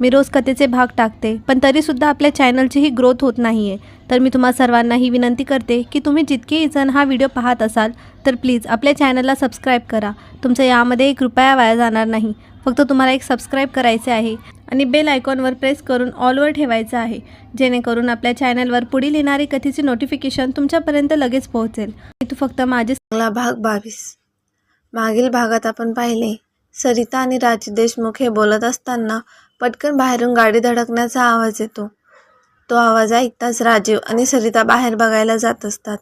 मी रोज कथेचे भाग टाकते पण तरीसुद्धा आपल्या चॅनलची ही ग्रोथ होत नाही आहे तर मी तुम्हा सर्वांना ही विनंती करते की तुम्ही जितकेही जण हा व्हिडिओ पाहत असाल तर प्लीज आपल्या चॅनलला सबस्क्राईब करा. तुमचं यामध्ये एक रुपया वाया जाणार नाही. फक्त तुम्हाला एक सबस्क्राईब करायचे आहे आणि बेल आयकॉनवर प्रेस करून ऑलवर ठेवायचं आहे जेणेकरून आपल्या चॅनलवर पुढील येणारी कथेची नोटिफिकेशन तुमच्यापर्यंत लगेच पोहोचेल. मी तू फक्त माझे चांगला भाग बावीस. मागील भागात आपण पाहिले सरिता आणि राज देशमुख हे बोलत असताना पटकन बाहेरून गाडी धडकण्याचा आवाज येतो. तो आवाज ऐकताच राजीव आणि सरिता बाहेर बघायला जात असतात.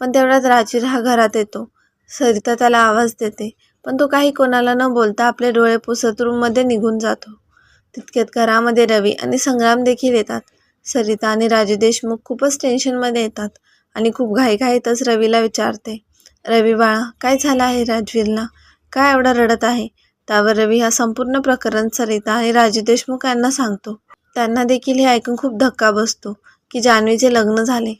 पण तेवढ्यात राजीव हा घरात येतो. सरिता त्याला आवाज देते पण तो काही कोणाला न बोलता आपले डोळे पुसत रूममध्ये निघून जातो. तितक्यात घरामध्ये रवी आणि संग्राम देखील येतात. सरिता आणि राजू देशमुख खूपच टेन्शनमध्ये येतात आणि खूप घाईघाईतच रवीला विचारते. रवी बाळा काय झालं आहे राजवीरला? काय एवढा रडत आहे? त्यावर रवी हा संपूर्ण प्रकरण सरिता आणि राजू देशमुख यांना सांगतो. त्यांना देखील हे ऐकून खूप धक्का बसतो की जान्हवीचे लग्न झाले.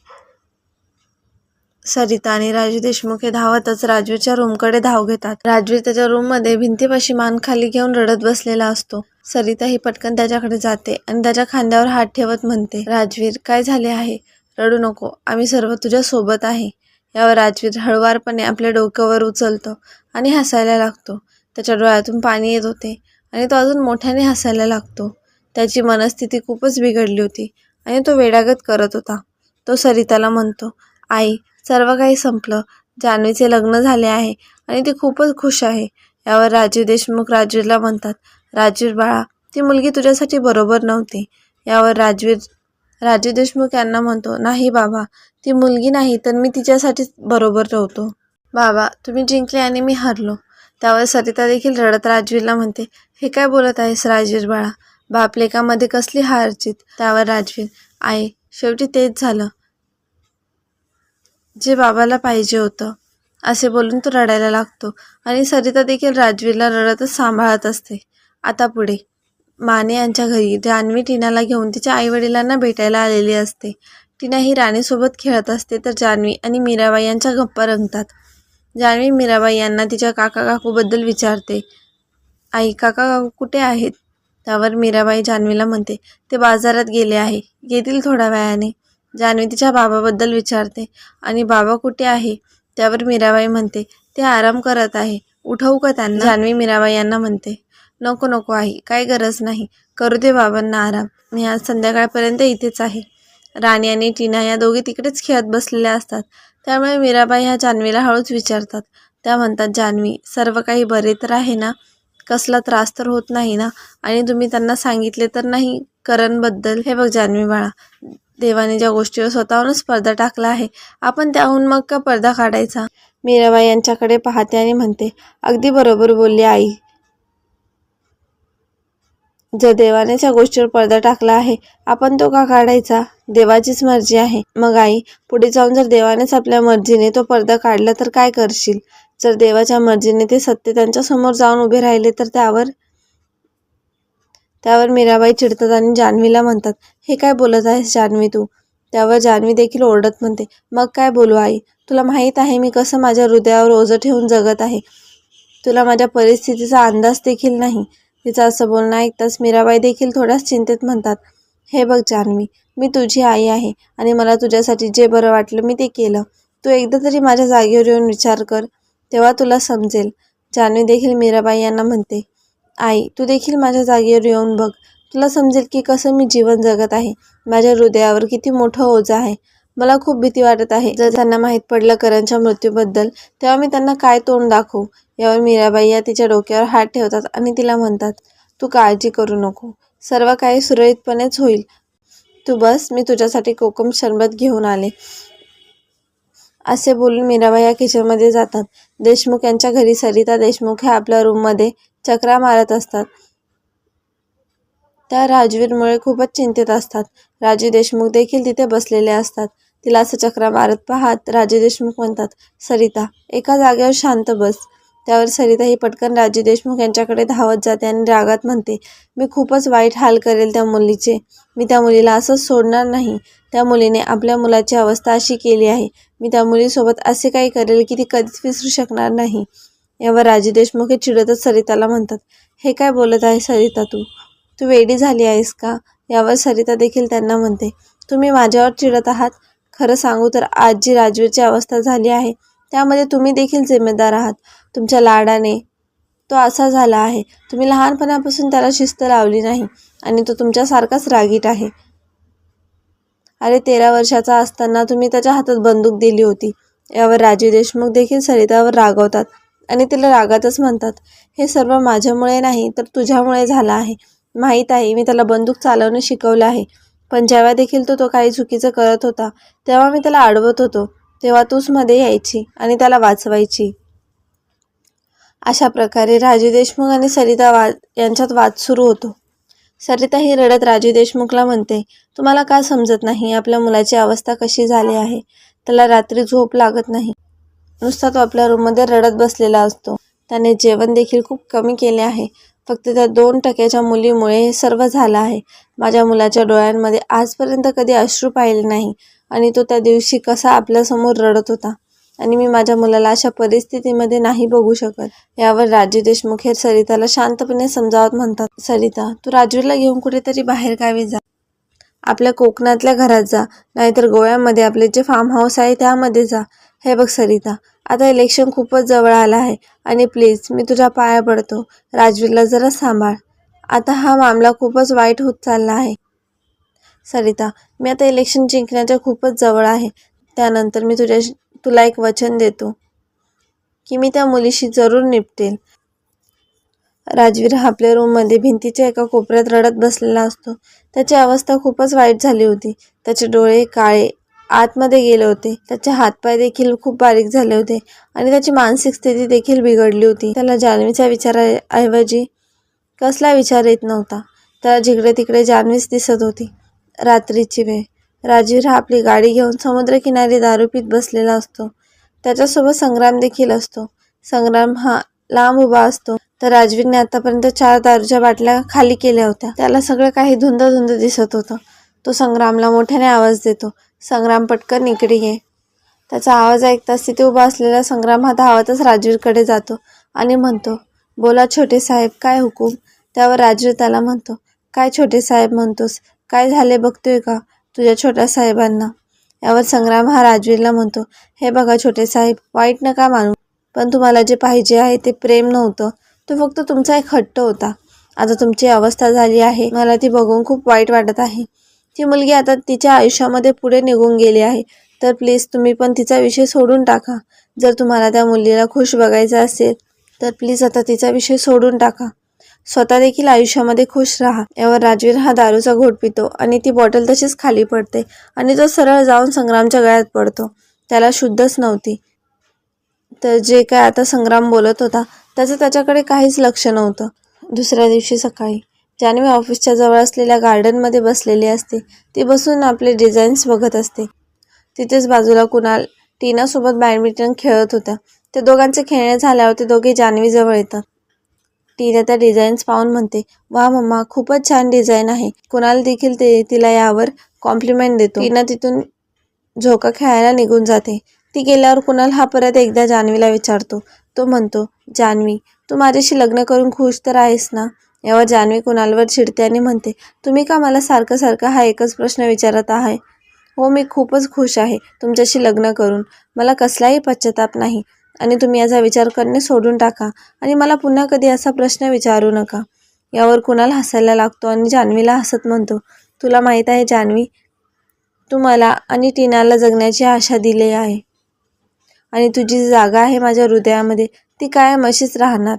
सरिता आणि राजू देशमुख हे धावतच राजवीरच्या रूमकडे धाव घेतात. राजवीर त्याच्या रूममध्ये भिंतीपाशी मान खाली घेऊन रडत बसलेला असतो. सरिता ही पटकन त्याच्याकडे जाते आणि त्याच्या खांद्यावर हात ठेवत म्हणते राजवीर काय झाले आहे? रडू नको आम्ही सर्व तुझ्या सोबत आहे. यावर राजवीर हळवारपणे आपल्या डोक्यावर उचलतो आणि हसायला लागतो. त्याच्या डोळ्यातून पाणी येत होते आणि तो अजून मोठ्याने हसायला लागतो. त्याची मनस्थिती खूपच बिघडली होती आणि तो वेडागत करत होता. तो सरिताला म्हणतो आई सर्व काही संपलं. जान्हवीचे लग्न झाले आहे आणि ती खूपच खुश आहे. यावर राजीव देशमुख राजवीरला म्हणतात राजवीर बाळा ती मुलगी तुझ्यासाठी बरोबर नव्हती. यावर राजवीर राजीव देशमुख यांना म्हणतो नाही बाबा ती मुलगी नाही तर मी तिच्यासाठी बरोबर नव्हतो. बाबा तुम्ही जिंकले आणि मी हरलो. त्यावर सरिता देखील रडत राजवीरला म्हणते हे काय बोलत आहेस राजवीर बाळा? बापलेकामध्ये कसली हारचित त्यावर राजवीर आई शेवटी तेच झालं. जे बाबाला पाहिजे होतं. असे बोलून तो रडायला लागतो आणि सरिता देखील राजवीरला रडतच सांभाळत असते. आता पुढे. माने यांच्या घरी जान्हवी टीनाला घेऊन तिच्या आईवडिलांना भेटायला आलेली असते. टीना ही राणीसोबत खेळत असते तर जान्हवी आणि मीराबाई यांच्या गप्पा रंगतात. जान्हवी मीराबाई यांना तिच्या काका काकूबद्दल विचारते. आई काका काकू कुठे आहेत? त्यावर मीराबाई जान्हवीला म्हणते ते बाजारात गेले आहे येतील थोड्या वेळाने. जान्हवी तिच्या बाबाबद्दल विचारते आणि बाबा कुठे आहे? त्यावर मीराबाई म्हणते ते आराम करत आहे उठवू का त्यांना? जान्हवी मीराबाई यांना म्हणते नको नको आई काय गरज नाही करू दे बाबांना आराम मी आज संध्याकाळपर्यंत इथेच आहे. राणी आणि टीना या दोघी तिकडेच खेळत बसलेल्या असतात. त्यामुळे मीराबाई ह्या जान्हवीला हळूच विचारतात. त्या म्हणतात जान्हवी सर्व काही बरे तर आहे ना? कसला त्रास तर होत नाही ना? आणि तुम्ही त्यांना सांगितले तर नाही करणबद्दल? हे बघ जान्हवी बाळा देवाने ज्या गोष्टीवर स्वतःहूनच पडदा टाकला आहे आपण त्याहून मग का पडदा काढायचा? मीराबाई यांच्याकडे पाहते आणि म्हणते अगदी बरोबर बोलली आई. जर देवाने त्या गोष्टीवर पडदा टाकला आहे आपण तो का काढायचा? देवाचीच मर्जी आहे. मग आई पुढे जाऊन जर देवानेच आपल्या मर्जीने तो पडदा काढला तर काय करशील? जर देवाच्या मर्जीने ते सत्य त्यांच्यासमोर जाऊन उभे राहिले तर त्यावर त्यावर मीराबाई चिडतात आणि जान्हवीला म्हणतात हे काय बोलत आहेस जान्हवी तू? त्यावर जान्हवी देखील ओरडत म्हणते मग काय बोलू आई? तुला माहीत आहे मी कसं माझ्या हृदयावर ओझं ठेवून जगत आहे. तुला माझ्या परिस्थितीचा अंदाज देखील नाही. तिचं असं बोलणं ऐकताच मीराबाई देखील थोड्याच चिंतेत म्हणतात हे बघ जान्हवी मी तुझी आई आहे आणि मला तुझ्यासाठी जे बरं वाटलं मी ते केलं. तू एकदा तरी माझ्या जागेवर येऊन विचार कर तेव्हा तुला समजेल. जान्हवी देखील मीराबाई यांना म्हणते आई तू देखील माझ्या जागेवर येऊन बघ. तुला समजेल की कसं मी जीवन जगत आहे. माझ्या हृदयावर किती मोठं ओझं आहे. मला खूप भीती वाटत आहे. जर त्यांना माहीत पडलं करणच्या मृत्यूबद्दल तेव्हा मी त्यांना काय तोंड दाखवू? यावर मीराबाई या तिच्या डोक्यावर हात ठेवतात आणि तिला म्हणतात तू काळजी करू नको. सर्व काही सुरळीतपणेच होईल. तू बस मी तुझ्यासाठी कोकम शरबत घेऊन आले. असे बोलून मीराबाई या किचनमध्ये जातात. देशमुख यांच्या घरी सरिता देशमुख हे आपल्या रूममध्ये चक्रा मारत असतात. त्या राजवीरमुळे खूपच चिंतेत असतात. राजू देशमुख देखील तिथे बसलेले असतात. तिला असं चक्रा मारत पाहत राजू देशमुख म्हणतात सरिता एका जागेवर शांत बस. त्यावर सरिता ही पटकन राजू देशमुख यांच्याकडे धावत जाते आणि रागात म्हणते मी खूपच वाईट हाल करेल त्या मुलीचे. मी त्या मुलीला असंच सोडणार नाही. त्या मुलीने आपल्या मुलाची अवस्था अशी केली आहे. मी त्या मुलीसोबत असे काही करेल की ती कधीच विसरू शकणार नाही यावर राजू देशमुख हे चिडतच सरिताला म्हणतात हे काय बोलत आहे सरिता तू? तू वेडी झाली आहेस का? यावर सरिता देखील त्यांना म्हणते. तुम्ही माझ्यावर चिडत आहात? खरं सांगू तर आज जी राजवीरची अवस्था झाली आहे त्यामध्ये तुम्ही देखील जिम्मेदार आहात. तुमच्या लाडाने तो असा झाला आहे. तुम्ही लहानपणापासून त्याला शिस्त लावली नाही आणि तो तुमच्यासारखाच रागीट आहे. अरे तेरा वर्षाचा असताना तुम्ही त्याच्या हातात बंदूक दिली होती. यावर राजीव देशमुख देखील सरितावर रागवतात आणि तिला रागातच म्हणतात. हे सर्व माझ्यामुळे नाही तर तुझ्यामुळे झालं आहे. माहीत आहे मी त्याला बंदूक चालवणं शिकवलं आहे. पण जेव्हा देखील तो तो काही चुकीचं करत होता तेव्हा मी त्याला अडवत होतो. तेव्हा तूच मध्ये यायची आणि त्याला वाचवायची. अशा प्रकारे राजू देशमुख आणि सरिता वाद यांच्यात वाद सुरू होतो. सरिता ही रडत राजू देशमुखला म्हणते तुम्हाला का समजत नाही? आपल्या मुलाची अवस्था कशी झाली आहे? त्याला रात्री झोप लागत नाही. नुसता तो आपल्या रूममध्ये रडत बसलेला असतो. त्याने जेवण देखील खूप कमी केले आहे. फक्त त्या दोन टक्क्याच्या मुलीमुळे हे सर्व झालं आहे. माझ्या मुलाच्या डोळ्यांमध्ये आजपर्यंत कधी अश्रू पाहिले नाही आणि तो त्या दिवशी कसा आपल्यासमोर रडत होता. आणि मी माझ्या मुलाला अशा परिस्थितीमध्ये नाही बघू शकत. यावर राजू देशमुख हे सरिताला शांतपणे समजावत म्हणतात सरिता तू राजूला घेऊन कुठेतरी बाहेर गावी जा. आपल्या कोकणातल्या घरात जा. नाहीतर गोव्यामध्ये आपले जे फार्म हाऊस आहे त्यामध्ये जा. हे बघ सरिता आता इलेक्शन खूपच जवळ आलं आहे आणि प्लीज मी तुझ्या पाया पडतो. राजवीरला जरा सांभाळ. आता हा मामला खूपच वाईट होत चालला आहे. सरिता मी आता इलेक्शन जिंकण्याच्या खूपच जवळ आहे. त्यानंतर मी तुझ्या तुला एक वचन देतो की मी त्या मुलीशी जरूर निपटेल. राजवीर हा आपल्या रूममध्ये भिंतीच्या एका कोपऱ्यात रडत बसलेला असतो. त्याची अवस्था खूपच वाईट झाली होती. त्याचे डोळे काळे आतमध्ये गेले होते. त्याचे हातपाय देखील खूप बारीक झाले होते आणि त्याची मानसिक स्थिती देखील बिघडली होती. त्याला जान्हवीच्या विचाराऐवजी कसला विचार येत नव्हता. त्याला जिकडे तिकडे जान्हवीच दिसत होती. रात्रीची वेळ. राजीव हा आपली गाडी घेऊन समुद्रकिनारी दारू पीत बसलेला असतो. त्याच्यासोबत संग्राम देखील असतो. संग्राम हा लांब उभा असतो. तर राजवीरने आतापर्यंत चार दारूच्या बाटल्या खाली केल्या होत्या. त्याला सगळं काही धुंद धुंद दिसत होतं. तो संग्रामला मोठ्याने आवाज देतो. संग्राम पटकन इकडे ये. त्याचा आवाज ऐकताच तिथे उभा असलेला संग्राम हा धावतच राजवीरकडे जातो आणि म्हणतो बोला छोटे साहेब काय हुकूम? त्यावर राजवीर त्याला म्हणतो काय छोटे साहेब म्हणतोस? काय झाले बघतोय का तुझ्या छोट्या साहेबांना? यावर संग्राम हा राजवीरला म्हणतो हे बघा छोटे साहेब वाईट नका मानू पण तुम्हाला जे पाहिजे आहे ते प्रेम नव्हतं. तो फक्त तुमचा एक हट्ट होता. आता तुमची अवस्था झाली आहे. मला ती बघून खूप वाईट वाटत आहे. ती मुलगी आता तिच्या आयुष्यामध्ये पुढे निघून गेली आहे. तर प्लीज तुम्ही पण तिचा विषय सोडून टाका. जर तुम्हाला त्या मुलीला खुश बघायचं असेल तर प्लीज आता तिचा विषय सोडून टाका. स्वतः देखील आयुष्यामध्ये खुश राहा. यावर राजवीर हा दारूचा घोट पितो आणि ती बॉटल तशीच खाली पडते आणि तो सरळ जाऊन संग्रामच्या गळ्यात पडतो. त्याला शुद्धच नव्हती. तर जे काय आता संग्राम बोलत होता त्याचं त्याच्याकडे काहीच लक्ष नव्हतं. दुसऱ्या दिवशी सकाळी जान्हवी ऑफिसच्या जवळ असलेल्या गार्डनमध्ये बसलेली असते. ती बसून आपले डिझाईन्स बघत असते. तिथेच बाजूला कुणाल टीनासोबत बॅडमिंटन खेळत होत्या ते दोघांचे खेळणे झाल्यावर ते दोघे जान्हवीजवळ येतात. टीना त्या डिझाईन्स पाहून म्हणते वा मम्मा खूपच छान डिझाईन आहे. कुणाल देखील ते तिला यावर कॉम्प्लिमेंट देतो. टीना तिथून झोका खेळायला निघून जाते. ती गेल्यावर कुणाल हा परत एकदा जान्हवीला विचारतो. तो म्हणतो जान्हवी तू माझ्याशी लग्न करून खुश तर आहेस ना? यावर जान्हवी कुणालवर चिडते आणि म्हणते तुम्ही का मला सारखं सारखं हा एकच प्रश्न विचारत आहे? हो मी खूपच खुश आहे तुमच्याशी लग्न करून. मला कसलाही पश्चाताप नाही आणि तुम्ही याचा विचार करणे सोडून टाका आणि मला पुन्हा कधी असा प्रश्न विचारू नका. यावर कुणाल हसायला लागतो आणि जान्हवीला हसत म्हणतो तुला माहीत आहे जान्हवी तू मला आणि टीनाला जगण्याची आशा दिली आहे आणि तुझी जागा आहे माझ्या हृदयामध्ये. ती कायम अशीच राहणार.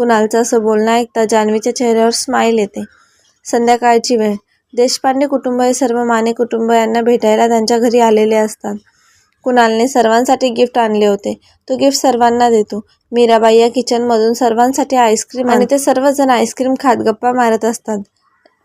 कुणालचं असं बोलणं ऐकता जान्हवीच्या चेहऱ्यावर स्माईल येते. संध्याकाळची वेळ. देशपांडे कुटुंब हे सर्व माने कुटुंब यांना भेटायला त्यांच्या घरी आलेले असतात. कुणालने सर्वांसाठी गिफ्ट आणले होते. तो गिफ्ट सर्वांना देतो. मीराबाई या किचनमधून सर्वांसाठी आईस्क्रीम आणि ते सर्वजण आईस्क्रीम खात गप्पा मारत असतात.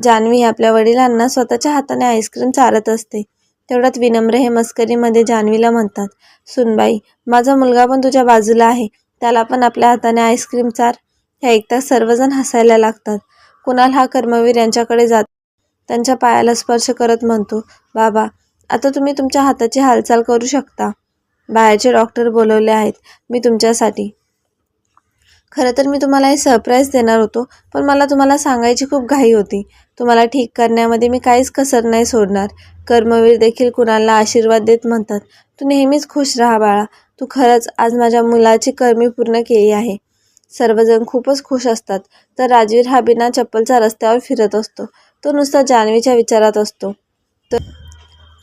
जान्हवी आपल्या वडिलांना स्वतःच्या हाताने आईस्क्रीम चारत असते. तेवढ्यात विनम्र हे मस्करीमध्ये जान्हवीला म्हणतात सुनबाई माझा मुलगा पण तुझ्या बाजूला आहे. त्याला पण आपल्या हाताने आईस्क्रीम चार. हे ऐकताच सर्वजण हसायला लागतात. कुणाल हा कर्मवीर यांच्याकडे जात त्यांच्या पायाला स्पर्श करत म्हणतो बाबा आता तुम्ही तुमच्या हाताची हालचाल करू शकता. बाहेरचे डॉक्टर बोलवले आहेत मी तुमच्यासाठी. खरं तर मी तुम्हाला हे सरप्राईज देणार होतो पण मला तुम्हाला सांगायची खूप घाई होती. तुम्हाला ठीक करण्यामध्ये मी काहीच कसर नाही सोडणार. कर्मवीर देखील कुणाला आशीर्वाद देत म्हणतात तू नेहमीच खुश राहा बाळा. तू खरंच आज माझ्या मुलाची कर्मी पूर्ण केली आहे. सर्वजण खूपच खुश असतात. तर राजवीर हा बिना चप्पलचा रस्त्यावर फिरत असतो. तो नुसता जान्हवीच्या विचारात असतो. तर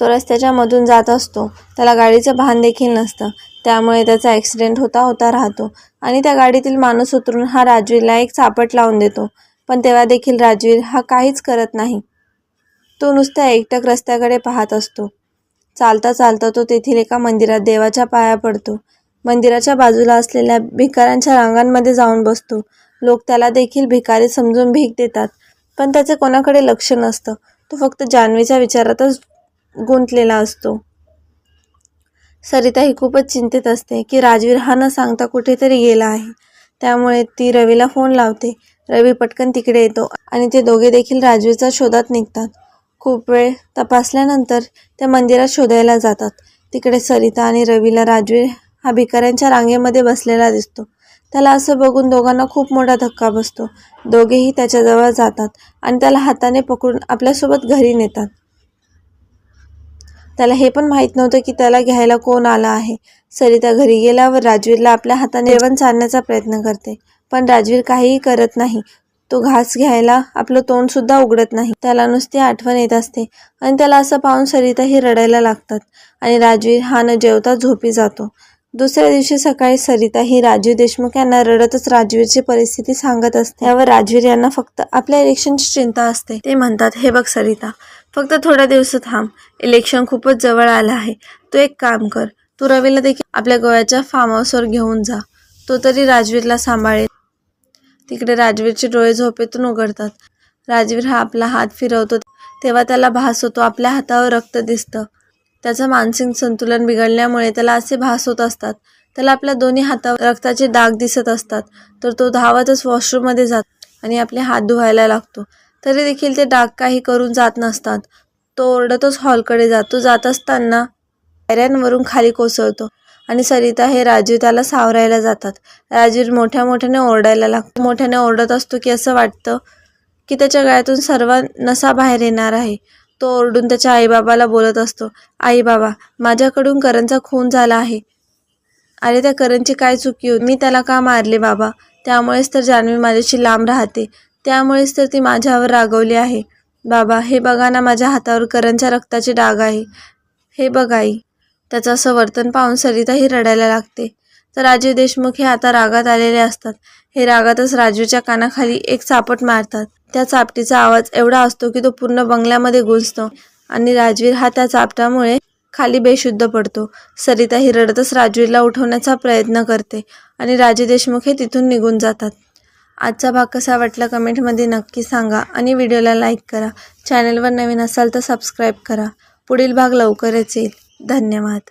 तो रस्त्याच्या मधून जात असतो. त्याला गाडीचं भान देखील नसतं. त्यामुळे त्याचा ॲक्सिडेंट होता होता राहतो. आणि त्या गाडीतील माणूस उतरून हा राजवीरला एक चापट लावून देतो. पण तेव्हा देखील राजवीर हा काहीच करत नाही. तो नुसता एकटक रस्त्याकडे पाहत असतो. चालता चालता तो तेथील एका मंदिरात देवाच्या पाया पडतो. मंदिराच्या बाजूला असलेल्या भिकाऱ्यांच्या रांगांमध्ये जाऊन बसतो. लोक त्याला देखील भिकारी समजून भीक देतात. पण त्याचे कोणाकडे लक्ष नसतं. तो फक्त जान्हवीच्या विचारातच गुंतलेला असतो. सरिता ही खूपच चिंतित असते की राजवीर हा न सांगता कुठेतरी गेला आहे. त्यामुळे ती रवीला फोन लावते. रवी पटकन तिकडे येतो आणि ते दोघे देखील राजवीरच्या शोधात निघतात. खूप वेळ तपासल्यानंतर त्या मंदिरात शोधायला जातात. तिकडे सरिता आणि रवीला राजवीर हा भिकाऱ्यांच्या रांगेमध्ये बसलेला दिसतो. त्याला असं बघून दोघांना खूप मोठा धक्का बसतो. दोघेही त्याच्याजवळ जातात आणि त्याला हाताने पकडून आपल्यासोबत घरी नेतात. त्याला हे पण माहीत नव्हतं की त्याला घ्यायला कोण आला आहे. सरिता घरी गेल्यावर राजवीरला आपल्या हाताने जेवण चालण्याचा प्रयत्न करते. पण राजवीर काहीही करत नाही. तो घास घ्यायला आपलं तोंडसुद्धा उघडत नाही. त्याला नुसती आठवण येत असते आणि त्याला असं पाहून सरिताही रडायला लागतात आणि राजवीर हा न जेवता झोपी जातो. दुसऱ्या दिवशी सकाळी सरिता ही राजीव देशमुख यांना रडतच राजवीरची परिस्थिती सांगत असते. यावर राजवीर यांना फक्त आपल्या इलेक्शनची चिंता असते. ते म्हणतात हे बघ सरिता फक्त थोड्या दिवस थांब. इलेक्शन खूपच जवळ आलं आहे. तू एक काम कर. तू रवीला देखील आपल्या गोव्याच्या फार्म हाऊसवर घेऊन जा. तो तरी राजवीरला सांभाळेल. तिकडे राजवीरचे डोळे झोपेतून उघडतात. राजवीर हा आपला हात फिरवतो. तेव्हा त्याला भास होतो. आपल्या हातावर रक्त दिसतं. त्याचं मानसिक संतुलन बिघडल्यामुळे त्याला असे भास होत असतात. त्याला आपल्या दोन्ही हातावर रक्ताचे डाग दिसत असतात. तर तो धावतच वॉशरूममध्ये जात आणि आपले हात धुवायला लागतो. तरी देखील ते डाग काही करून जात नसतात. तो ओरडतच हॉलकडे जातो. जात असताना पायऱ्यांवरून खाली कोसळतो आणि सरिता हे राजीव त्याला सावरायला जातात. राजीव मोठ्या मोठ्याने ओरडायला लागतो. मोठ्याने ओरडत असतो की असं वाटतं की त्याच्या गळ्यातून सर्व नसा बाहेर येणार आहे. तो ओरडून त्याच्या आईबाबाला बोलत असतो आई बाबा माझ्याकडून करणचा खून झाला आहे. अरे त्या करणची काय चुकी होती? मी त्याला का मारले बाबा? त्यामुळेच तर जान्हवी माझ्याशी लांब राहते. त्यामुळेच तर ती माझ्यावर रागवली आहे. बाबा हे बघा ना माझ्या हातावर करणच्या रक्ताचे डाग आहे. हे बघ आई त्याचं असं वर्तन पाहून सरिताही रडायला लागते. तर राजीव देशमुख हे आता रागात आलेले असतात. हे रागातच राजूच्या कानाखाली एक चापट मारतात. त्या चापटीचा आवाज एवढा असतो की तो पूर्ण बंगल्यामध्ये गुंजतो आणि राजवीर हा त्या चापटामुळे खाली बेशुद्ध पडतो. सरिता ही रडतच राजवीरला उठवण्याचा प्रयत्न करते आणि राजू देशमुख हे तिथून निघून जातात. आजचा भाग कसा वाटला कमेंटमध्ये नक्की सांगा आणि व्हिडिओला लाईक करा. चॅनलवर नवीन असाल तर सबस्क्राईब करा. पुढील भाग लवकरच येईल. धन्यवाद.